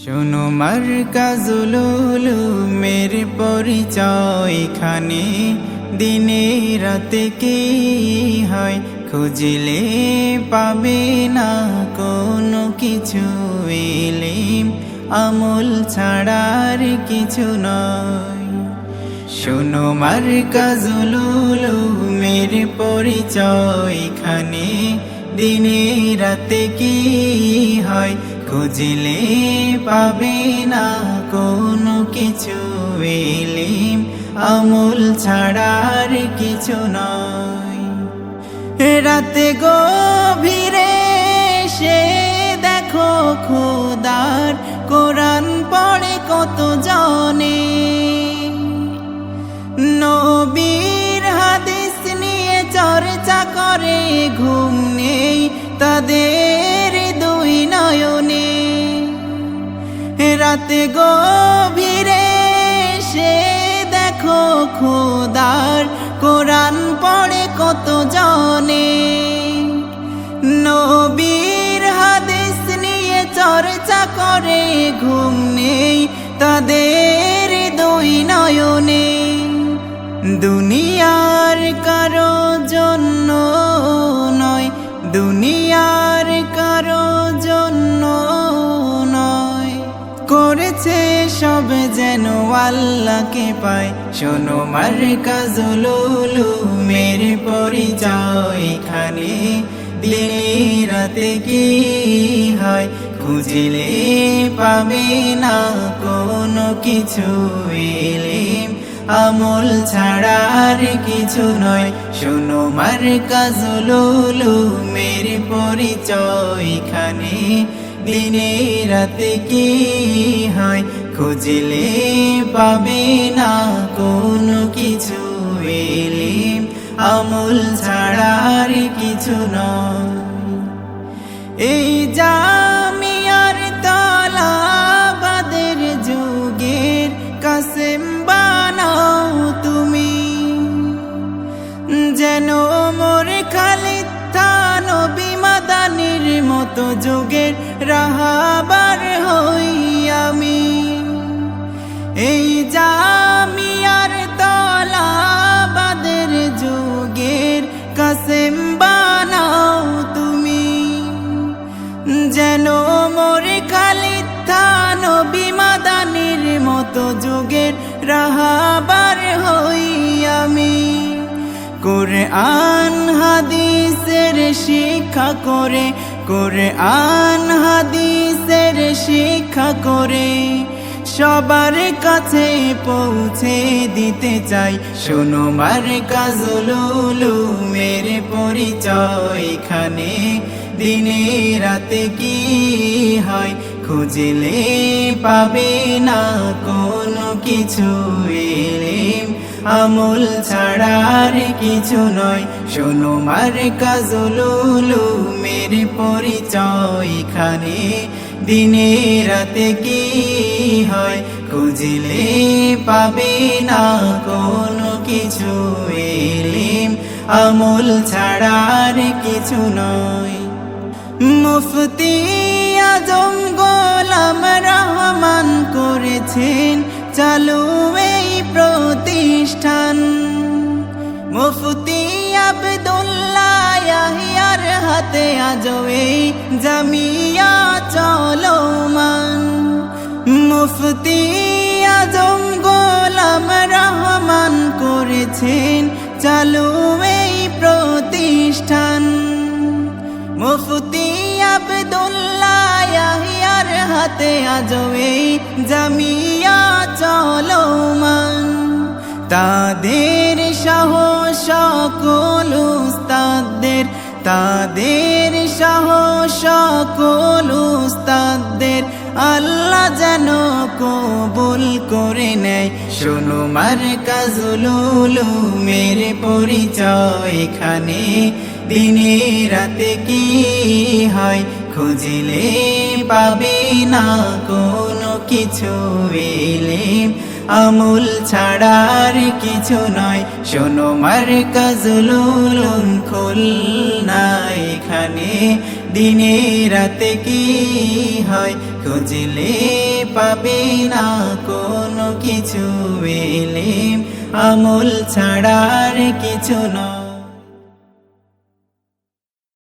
শোনো মার কাজুলুলু মের পরিচয় খানে। দিনে রাতে কি হয় খুঁজলে পাবে না কোনো কিছু এলিম। আমল ছাড়ার কিছু নয়। শোনো মার কাজুলুলু মের পরিচয় খানে। দিনে রাতে কি হয় খুঁজলে পাবে না কোনো কিছু এলিম আমল ছাড়ার কিছু নয়। রাতে গভীরে সে দেখো খোদার রাতে গভীরে সে দেখো খোদার কোরআন পড়ে কত জনে। নবীর হাদিস নিয়ে চর্চা করে, ঘুম নেই তাদের দুই নয়নে। দুনিয়ার কারও জন্য নয়, দুনিয়ার আল্লাহকে পায়। শোনো মার কাজলুলু মেরে পরিচয় এখানে। দিনে রাতে কি হয়, খুঁজলে পাবে না কোনো কিছু এলিম। আমল ছাড়ার কিছু নয়। শোনো মার কাজলুলু মেরে পরিচয় এখানে। দিনে রাতে কি হয় খুঁজলে পাবে না কোনো কিছু এলিম, আমল ছাড়ার কিছু নয়। এই জামিয়ার তলাবাদের যুগের কাসেম বানাও তুমি। যেন মোর খালিদ নবী মাদানির মতো যুগের রাহাবার হই আমি। এই জামিয়ার তলাবাদের যুগের কাসেম বানাও তুমি। যেন মোরে খালিদ নবী মাদানির মতো যুগের রাহাবার হই আমি। করে আন হাদিসের শিক্ষা করে করে আন হাদিসের শিক্ষা করে সবার কাছে পৌঁছে দিতে চাই। শোনো মার কাজলুলু মেরে পরিচয়, এখানে দিনে রাতে কি হয়? খুঁজলে পাবে না কোনো কিছু এলিম আমল ছাড়ার কিছু নয়। শোনো মার কাজলুলু মেরে পরিচয়, এখানে দিনে রাতে কি হয়? খুঁজলে পাবে না কোনো কিছু। এলিম আমল ছাড়ার কিছু নয়। মুফতি আজম গোলাম রহমান করেছেন চালু এই প্রতিষ্ঠান। মুফতি আবদুল্লাহ হাতে আজ এই জামিয়া মুফতি আজম গোলাম রহমান করেছেন চালু এই প্রতিষ্ঠান। মুফতি আবদুল্লাহ ইয়াহিয়ার হাতে আজ এই জামিয়া চলমান। তাদের সহ সকল উস্তাদদের, তাদের সহ সকল উস্তাদদের আল্লাহ যেন কবুল করে নেয়। শোনো মার কাজলুলু মেরে পরিচয় এখানে। দিনে রাতে কি হয় খুঁজলে পাবে না কোনো কিছু এলিম। আমুল ছাড়ার কিছু নয়। শোনো মার খুল খুলনা এখানে। দিনে রাতে কি হয়? খুঁজলে পাবে না কোনো কিছু এলে আমুল ছাড়ার কিছু নয়।